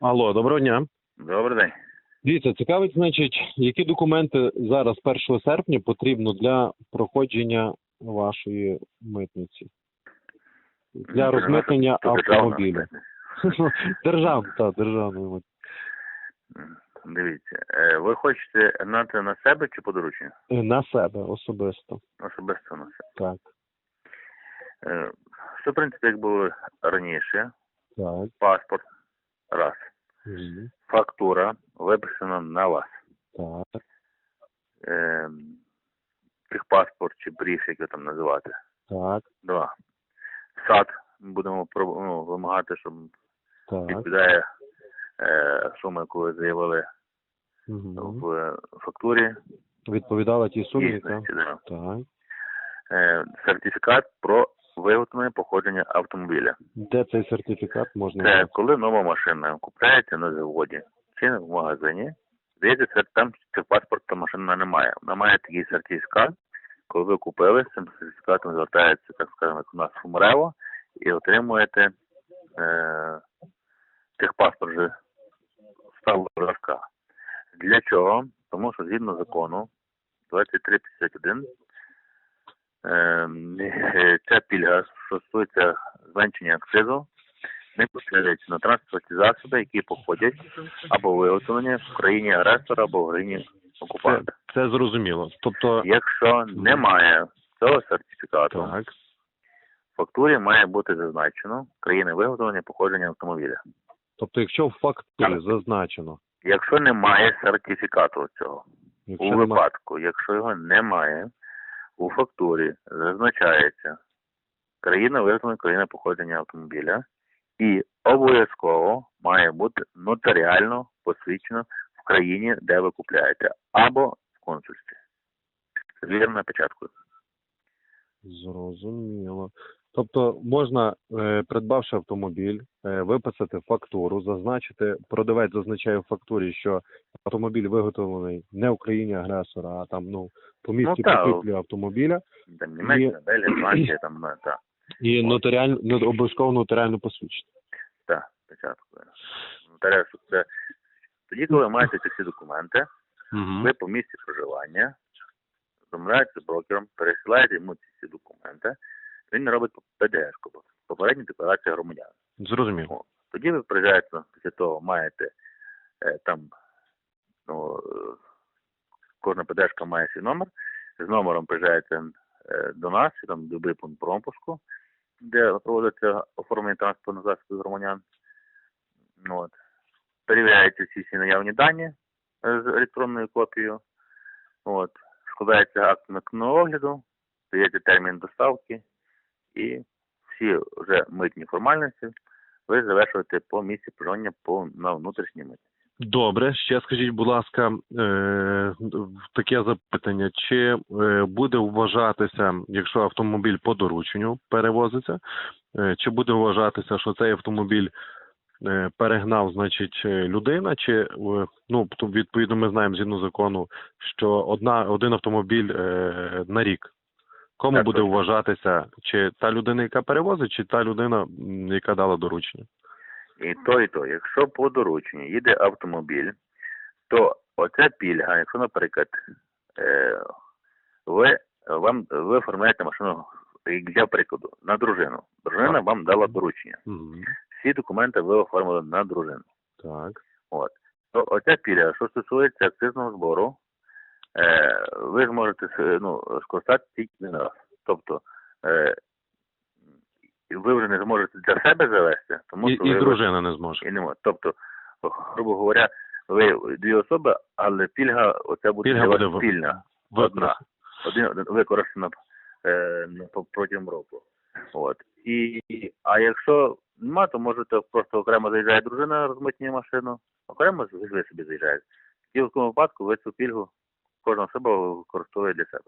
Алло, доброго дня. Добрий день. Дивіться, цікавить, значить, які документи зараз 1 серпня потрібно для проходження вашої митниці? Для розмитнення автомобіля. Держав, так, державної митниці. Дивіться, е, ви хочете гнати на себе чи по дорученню? Е, На себе особисто. Особисто на себе. Так, Е, Що, в принципі, як було раніше, так. паспорт, раз. Мгм. Фактура виписана на вас. Так, Е, Техпаспорт чи бриф, як його там називати. так, Два. САД будемо ну, вимагати, щоб так. відповідає е, сума, яку ви заявили Мгм. в фактурі. Відповідала тій сумі, яка? Так. Е, Сертифікат про виготовлення походження автомобіля. Де цей сертифікат можна? Це коли нова машина купляється на заводі чи в магазині. Здається, там цього паспорта машина немає. Вона має такий сертифікат. Коли ви купили, з цим сертифікатом звертається, так скажемо, як у нас в МРЕВО, і отримуєте е, техпаспорт вже сталого зразка. Для чого? Тому що згідно закону 2351 е, е, ця пільга, стосується зменшення акцизу, не поширюється на транспортні засоби, які походять або виготовлені в країні агресора або в країні окупанта. це зрозуміло. Тобто, Якщо немає цього сертифікату, так, в фактурі має бути зазначено країни виготовлення походження автомобіля. тобто, якщо в фактурі зазначено, Якщо немає сертифікату цього, якщо у випадку, якщо його немає, у фактурі зазначається країна визнана країна походження автомобіля, і обов'язково має бути нотаріально посвідчено в країні, де ви купляєте, або в консульстві. З вірною печаткою. Зрозуміло. Тобто можна, е, придбавши автомобіль, е, виписати фактуру, зазначити, продавець зазначає в фактурі, що автомобіль виготовлений не в країні агресора, а там ну по місці так. купівлі автомобіля, Там Німеччина, Белгія, Франція, там, ну, так, і нотаріально ну, обов'язково нотаріально посвідчити. так, печаткою. Нотаріально, це... Тоді, коли маєте ці всі документи, ви по місці проживання домовляєтеся з брокером, пересилаєте йому ці всі документи, він робить ПДС, попередню декларацію громадян. Зрозуміло. Тоді ви приїжджаєте після того, маєте е, там, ну, кожна ПДшка має свій номер, з номером приїжджаєте е, до нас, і там до пункт пропуску, де проводиться оформлення транспортних засобів громадян. Ну, От. Перевіряєте всі всі наявні дані е, з електронною копією. От. Складається акт на огляду, даєте термін доставки і всі вже митні формальності ви завершуєте по місці проживання по на внутрішній митниці. Добре, ще скажіть, будь ласка, е, таке запитання: чи е, буде вважатися, якщо автомобіль по дорученню перевозиться, е, чи буде вважатися, що цей автомобіль е, перегнав, значить, людина, чи ну то, відповідно ми знаємо згідно закону, що одна один автомобіль е, на рік. Кому Так, буде вважатися, чи та людина, яка перевозить, чи та людина, яка дала доручення? І то, і то. Якщо по дорученню їде автомобіль, то оця пільга, якщо, наприклад, е, ви вам ви оформляєте машину як для прикладу на дружину. Дружина Так. вам дала доручення. Угу. Всі документи ви оформили на дружину. Так. От. То оця пільга, що стосується акцизного збору, е, ви зможете ну, скористатися тільки один раз. Тобто е, ви вже не зможете для себе завести, тому І, що і ви дружина не зможе. і не можете. Тобто, грубо говоря, ви дві особи, але пільга оця буде Пільга буде в- спільна. Використати. Один, один використана е, протягом року. От. І, а якщо нема, то можете просто окремо заїжджає дружина, розмитнює машину, окремо ви собі заїжджаєте. І в такому випадку ви цю пільгу кожна особа використовує для себе.